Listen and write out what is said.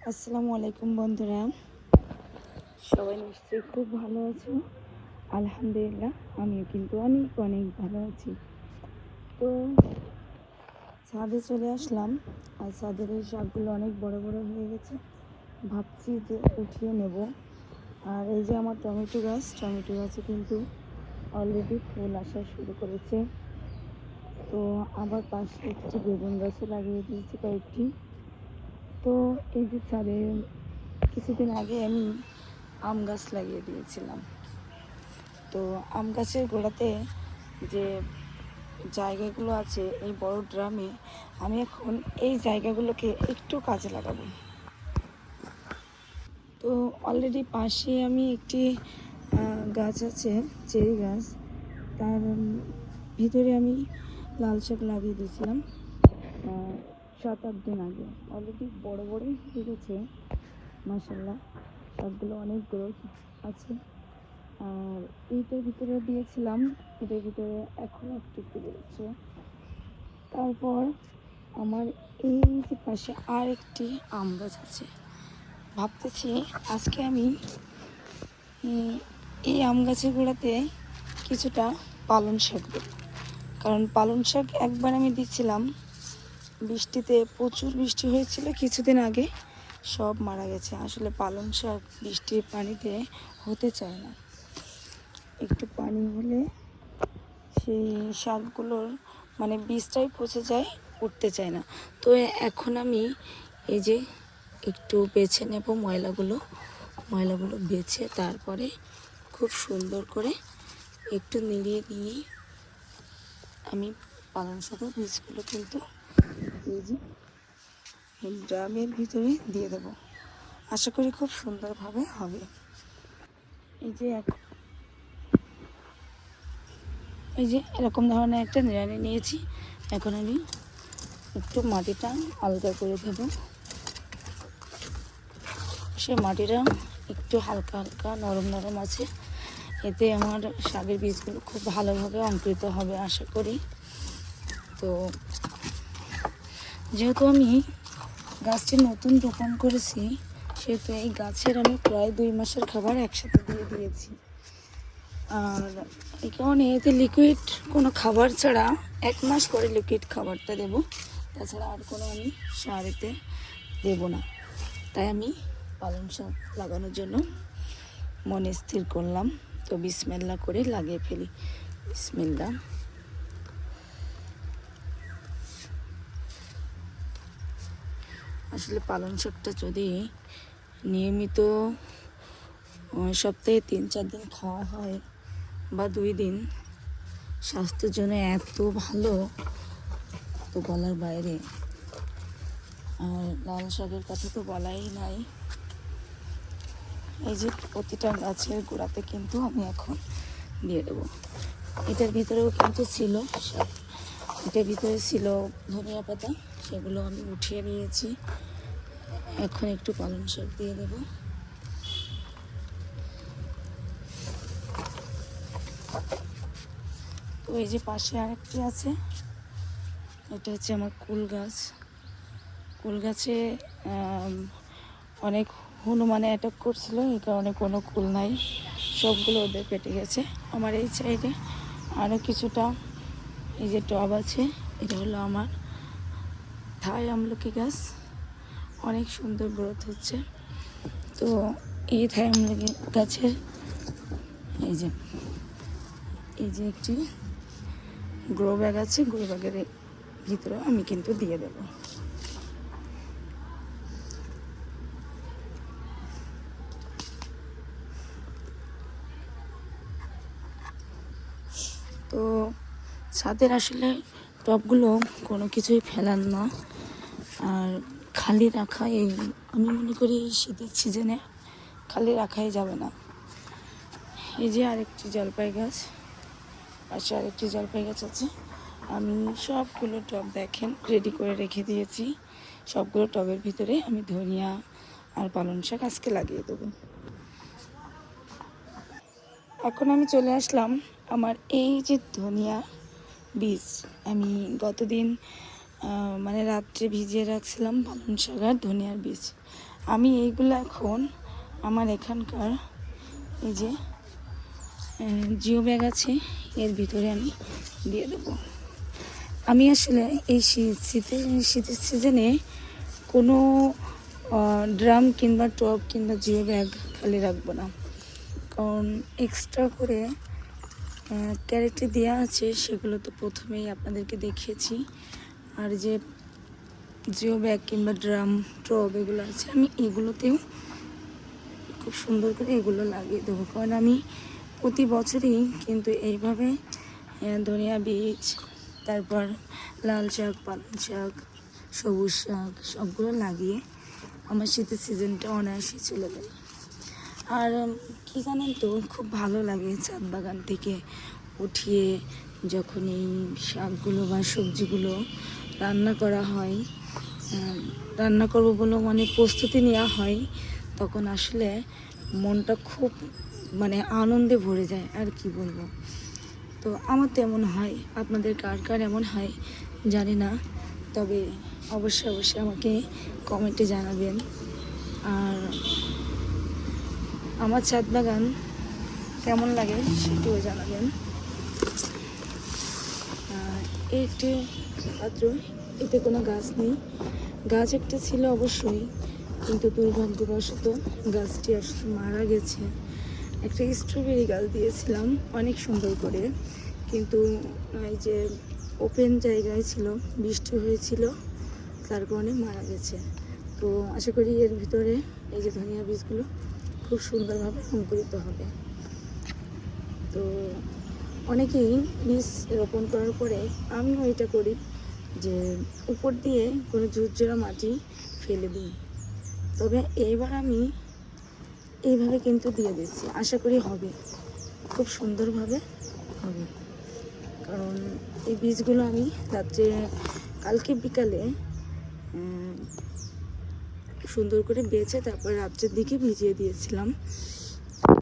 আসসালামু আলাইকুম বন্ধুরা। সবাই নিশ্চয়ই খুব ভালো আছো। আলহামদুলিল্লাহ, আমিও কিন্তু অনেক অনেক ভালো আছি। তো ছাদে চলে আসলাম। আর ছাদের এই শাকগুলো অনেক বড় বড় হয়ে গেছে। ভাবছি যে উঠিয়ে নেব। আর এই যে আমার টমেটো গাছ, টমেটো গাছে কিন্তু অলরেডি ফুল আসা শুরু করেছে। তো আবার পাশে একটি বেগুন গাছও লাগিয়ে দিয়েছি কয়েকটি। তো এই যে ছাদে কিছুদিন আগে আমি আম গাছ লাগিয়ে দিয়েছিলাম। তো আম গাছের গোড়াতে যে জায়গাগুলো আছে, এই বড় ড্রামে আমি এখন এই জায়গাগুলোকে একটু কাজে লাগাবো। তো অলরেডি পাশে আমি একটি গাছ আছে, চেরি গাছ। তার ভিতরে আমি লাল শাক লাগিয়ে দিয়েছিলাম। সাত আট দিন আগে। অলরেডি বড় বড়ই হয়ে গেছে মাসাল্লাহ সবগুলো অনেক গ্রোথ আছে। আর এইটার ভিতরে দিয়েছিলাম, এটার ভিতরে এখন একটু একটু বেরোচ্ছে তারপর আমার এই যে পাশে আর একটি আম গাছ আছে। ভাবতেছি আজকে আমি এই আম গাছের গোড়াতে কিছুটা পালং শাক দেবো। কারণ পালং শাক একবার আমি দিচ্ছিলাম বৃষ্টিতে প্রচুর বৃষ্টি হয়েছিল কিছুদিন আগে। সব মারা গেছে। আসলে পালং শাক বৃষ্টির পানিতে হতে চায় না। একটু পানি হলে সেই শাকগুলোর মানে বীজটাই পচে যায়, উঠতে চায় না। তো এখন আমি এই যে একটু বেছে নেব ময়লাগুলো। ময়লাগুলো বেছে তারপরে খুব সুন্দর করে একটু নিড়িয়ে নিয়ে আমি পালং শাকের বীজগুলো কিন্তু এই ড্রামের ভিতরে দিয়ে দেব। আশা করি খুব সুন্দরভাবে হবে। এই যে এই যে এরকম ধরনের একটা নিড়ানি নিয়েছি। এখন আমি একটু মাটিটা আলগা করে দেব। সে মাটিটা একটু হালকা হালকা নরম নরম আছে। এতে আমার শাকের বীজগুলো খুব ভালোভাবে অঙ্কুরিত হবে, আশা করি। তো যেহেতু আমি গাছটি নতুন রোপণ করেছি, সেহেতু এই গাছের আমি প্রায় দুই মাসের খাবার একসাথে দিয়ে দিয়েছি। আর এই কারণে এতে লিকুইড কোনো খাবার ছাড়া এক মাস করে লিকুইড খাবারটা দেব। তাছাড়া আর কোনো আমি সার এতে দেবো না। তাই আমি পালং শাক লাগানোর জন্য মনে স্থির করলাম। তো বিসমেল্লা করে লাগিয়ে ফেলি। বিসমেল্লা। আসলে পালং শাকটা যদি নিয়মিত সপ্তাহে তিন, চার দিন খাওয়া হয় বা দুই দিন, স্বাস্থ্যের জন্য এত ভালো, তো বলার বাইরে। আর লাল শাকের কথা তো বলাই নাই। এই যে প্রতিটা গাছের গোড়াতে কিন্তু আমি এখন দিয়ে দেবো। এটার ভিতরেও কিন্তু ছিল শাক। এটার ভিতরে ছিল ধনিয়া পাতা, সেগুলো আমি উঠিয়ে নিয়েছি। এখন একটু পালং শাক দিয়ে দেবো। তো এই যে পাশে আরেকটি আছে, এটা হচ্ছে আমার কুল গাছ। কুল গাছে অনেক হনুমানে অ্যাটাক করছিল, এই কারণে কোনো কুল নাই। সবগুলো ওদের পেটে গেছে। আমার এই সাইডে আরও কিছুটা এই যে টব আছে, এটা হলো আমার থাই আমলকি গাছ। অনেক সুন্দর গ্রোথ হচ্ছে। তো এই থাই আমলকি গাছের এই যে এই যে একটি গ্রো ব্যাগ আছে গ্রো ব্যাগের ভিতরে আমি কিন্তু দিয়ে দেব। তো ছাদের আসলে টবগুলো কোনো কিছুই ফেলার না। আর খালি রাখা এই, আমি মনে করি এই শীতের সিজনে খালি রাখাই যাবে না। এই যে আরেকটি জলপাই গাছ পাশে আরেকটি জলপাই গাছ আছে। আমি সবগুলো টব দেখেন রেডি করে রেখে দিয়েছি। সবগুলো টবের ভিতরে আমি ধনিয়া আর পালং শাক আজকে লাগিয়ে দেবো। এখন আমি চলে আসলাম আমার এই যে ধনিয়া বীজ। আমি গতদিন মানে রাত্রে ভিজিয়ে রাখছিলাম পালং শাক আর ধনিয়ার বীজ। আমি এইগুলো এখন আমার এখানকার এই যে জিও ব্যাগ আছে, এর ভিতরে আমি দিয়ে দেবো। আমি আসলে এই শীত শীতের শীতের সিজনে কোনো ড্রাম কিংবা টপ কিংবা জিও ব্যাগ খালি রাখব না। কারণ এক্সট্রা করে ক্যারেটে দেওয়া আছে, সেগুলো তো প্রথমেই আপনাদেরকে দেখিয়েছি। আর যে জিও ব্যাগ কিংবা ড্রাম টব এগুলো আছে, আমি এগুলোতেও খুব সুন্দর করে এগুলো লাগিয়ে দেবো। কারণ আমি প্রতি বছরই কিন্তু এইভাবে ধনিয়া বীজ, তারপর লাল শাক, পালং শাক, সবুজ শাক, সবগুলো লাগিয়ে আমার শীতের সিজনটা অনায়াসে চলে যায়। আর কি জানেন তো, খুব ভালো লাগে ছাদ বাগান থেকে উঠিয়ে যখন এই শাকগুলো বা সবজিগুলো রান্না করা হয় রান্না করব বলে মানে প্রস্তুতি নেওয়া হয়, তখন আসলে মনটা খুব মানে আনন্দে ভরে যায়, আর কি বলব। তো আমার তো এমন হয়, আপনাদের কার কার এমন হয়, জানি না, তবে অবশ্যই অবশ্যই আমাকে কমেন্টে জানাবেন। আর আমার ছাদ বাগান কেমন লাগে সেটিও জানাবেন। আর একটি পাত্র এতে কোনো গাছ নেই। গাছ একটা ছিল অবশ্যই, কিন্তু দুর্ভাগ্যবশত গাছটি আসলে মারা গেছে। একটা স্ট্রবেরি গাছ দিয়েছিলাম, অনেক সুন্দর করে। কিন্তু এই যে ওপেন জায়গায় ছিল, বৃষ্টি হয়েছিল, তার কারণে মারা গেছে। তো আশা করি এর ভিতরে এই যে ধনিয়া বীজগুলো খুব সুন্দরভাবে অঙ্কুরিত হবে। তো অনেকেই বীজ রোপণ করার পরে আমিও এটা করি যে উপর দিয়ে কোনো ঝুরঝুরা মাটি ফেলে দিই। তবে এইবার আমি এইভাবে কিন্তু দিয়ে দিচ্ছি। আশা করি হবে। খুব সুন্দরভাবে হবে। কারণ এই বীজগুলো আমি রাত্রে, কালকে বিকালে সুন্দর করে বেছে তারপর রাত্রের দিকে ভিজিয়ে দিয়েছিলাম।